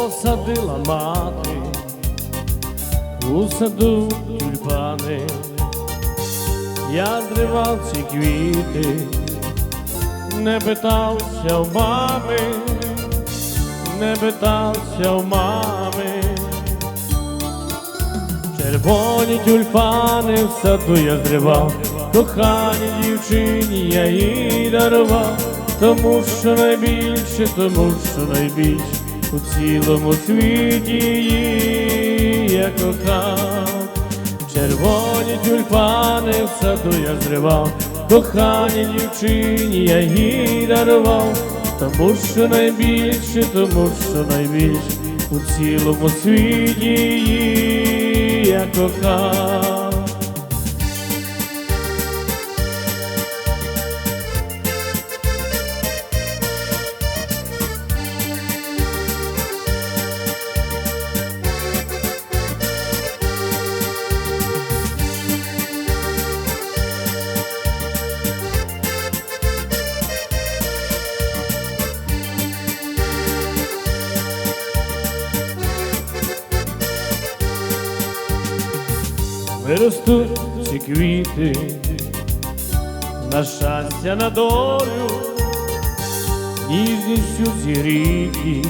посадила мати у саду тюльпани, я зривав ці квіти, не питався в мами, не питався в мами. Червоні тюльпани в саду я зривав, коханій дівчині я їй дарував, тому що найбільше, тому що найбільше у цілому світі її я кохав. Червоні тюльпани в саду я зривав, коханій дівчині я їй дарував, тому що найбільше, тому що найбільше у цілому світі її я кохав. Виростуть ці квіти, на щастя, на долю, ніжністю зігріті,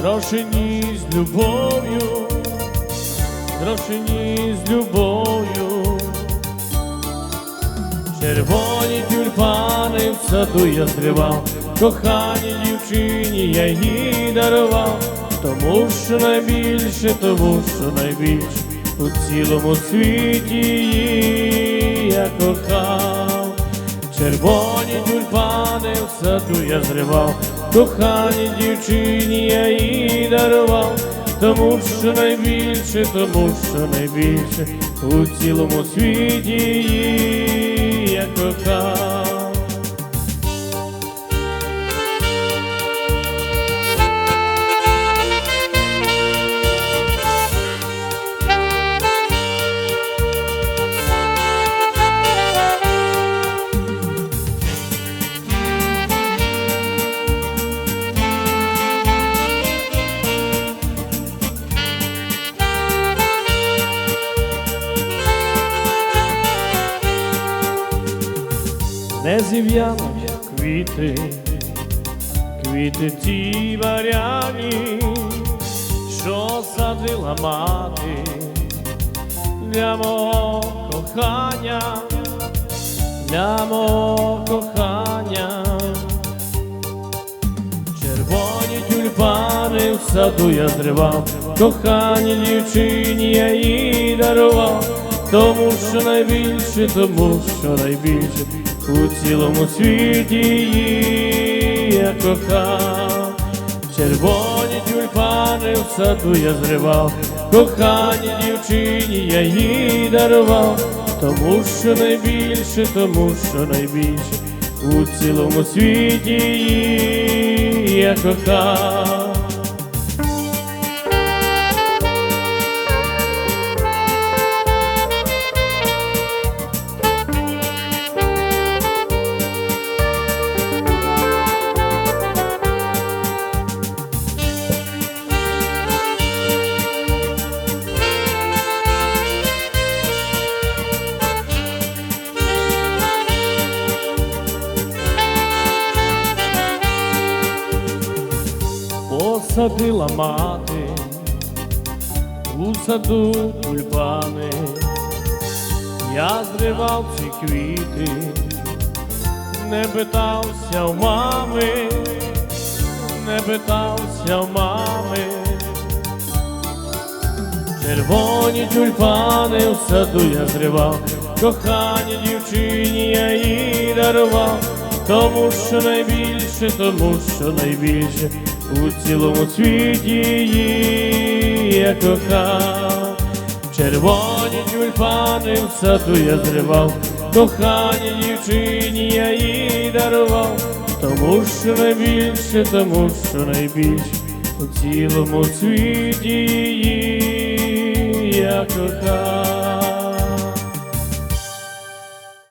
зрошені з любов'ю, зрошені з любов'ю. Червоні тюльпани в саду я зривав, коханій дівчині я їй дарував, тому що найбільше, тому що найбільше у цілому світі я кохав. Червоні тюльпани в саду я зривав, коханій дівчині я їй дарував, тому що найбільше, тому що найбільше у цілому світі її я кохав. Не зів'януть квіти, квіти ті баряні, що садила мати. Для мого кохання, для мого кохання. Червоні тюльпани в саду я зривав, коханій дівчині я їй дарував, тому що найбільше, тому що найбільше у цілому світі її я кохав. Червоні тюльпани в саду я зривав, коханій дівчині я їй дарував, тому що найбільше, тому що найбільше у цілому світі її я кохав. Посадила мати у саду тюльпани, я зривав ці квіти, не питався в мами, не питався в мами. Червоні тюльпани в саду я зривав, коханій дівчині я їй дарував, тому що найбільше, тому що найбільше у цілому світі її я кохав. Червоні тюльпани в саду я зривав, коханій дівчині я їй дарував, тому що найбільше, тому що найбільше у цілому світі її я кохав.